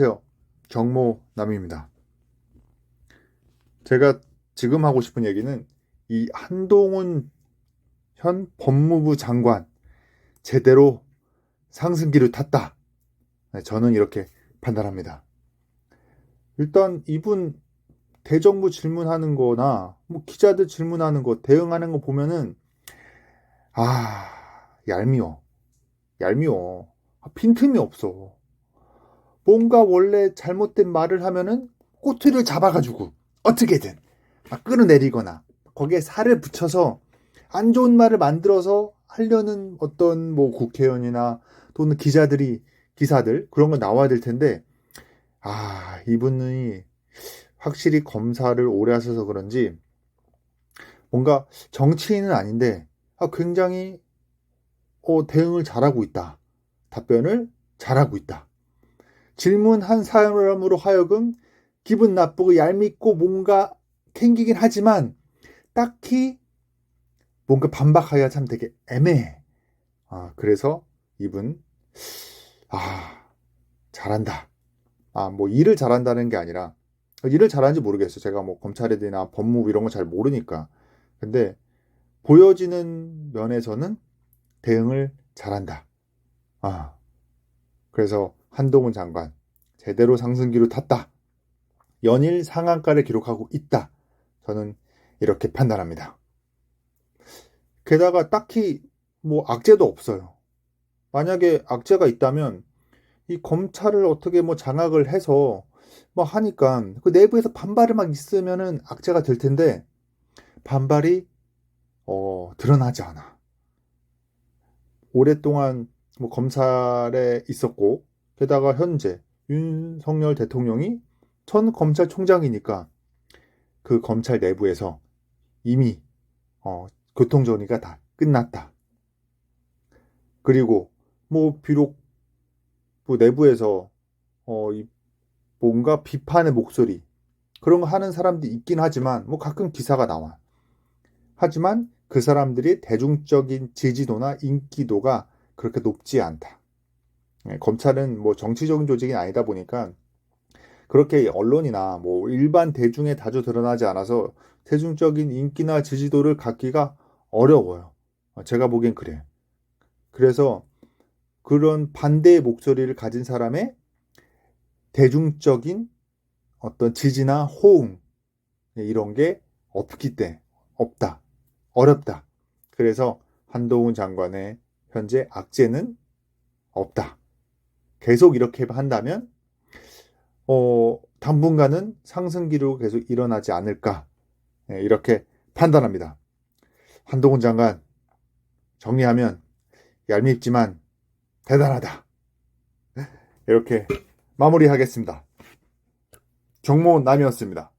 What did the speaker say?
안녕하세요. 정모남입니다. 제가 지금 하고 싶은 얘기는 이 한동훈 현 법무부 장관 제대로 상승기를 탔다. 네, 저는 이렇게 판단합니다. 일단 이분 대정부 질문하는 거나 뭐 기자들 질문하는 거 대응하는 거 보면은 아 얄미워 얄미워 아, 빈틈이 없어 뭔가 원래 잘못된 말을 하면은 꼬투리를 잡아가지고 어떻게든 막 끌어내리거나 거기에 살을 붙여서 안 좋은 말을 만들어서 하려는 어떤 뭐 국회의원이나 또는 기자들이 기사들 그런 거 나와야 될 텐데 아 이분이 확실히 검사를 오래 하셔서 그런지 뭔가 정치인은 아닌데 아, 굉장히 어, 대응을 잘하고 있다. 답변을 잘하고 있다. 질문한 사람으로 하여금 기분 나쁘고 얄밉고 뭔가 캥기긴 하지만 딱히 뭔가 반박하기가 참 되게 애매해. 아, 그래서 이분, 아, 잘한다. 아, 뭐 일을 잘한다는 게 아니라 일을 잘하는지 모르겠어요. 제가 뭐 대한 법무부 이런 거 잘 모르니까. 근데 보여지는 면에서는 대응을 잘한다. 아, 그래서 한동훈 장관 제대로 상승기로 탔다. 연일 상한가를 기록하고 있다. 저는 이렇게 판단합니다. 게다가 딱히 뭐 악재도 없어요. 만약에 악재가 있다면 이 검찰을 어떻게 뭐 장악을 해서 뭐 하니까 그 내부에서 반발이 막 있으면은 악재가 될 텐데 반발이 어, 드러나지 않아. 오랫동안 뭐 검찰에 있었고 게다가 현재 윤석열 대통령이 전 검찰총장이니까 그 검찰 내부에서 이미 어, 교통정리가 다 끝났다. 그리고 뭐 비록 뭐 내부에서 어, 이 뭔가 비판의 목소리 그런 거 하는 사람들이 있긴 하지만 뭐 가끔 기사가 나와. 하지만 그 사람들이 대중적인 지지도나 인기도가 그렇게 높지 않다. 예, 검찰은 뭐 정치적인 조직이 아니다 보니까 그렇게 언론이나 뭐 일반 대중에 자주 드러나지 않아서 대중적인 인기나 지지도를 갖기가 어려워요. 제가 보기엔 그래. 그래서 그런 반대의 목소리를 가진 사람의 대중적인 어떤 지지나 호응 예, 이런 게 없기 때문에 없다. 어렵다. 그래서 한동훈 장관의 현재 악재는 없다. 계속 이렇게 한다면 어, 당분간은 상승 기로 계속 일어나지 않을까 예, 이렇게 판단합니다. 한동훈 장관 정리하면 얄밉지만 대단하다. 이렇게 마무리하겠습니다. 정모 남이었습니다.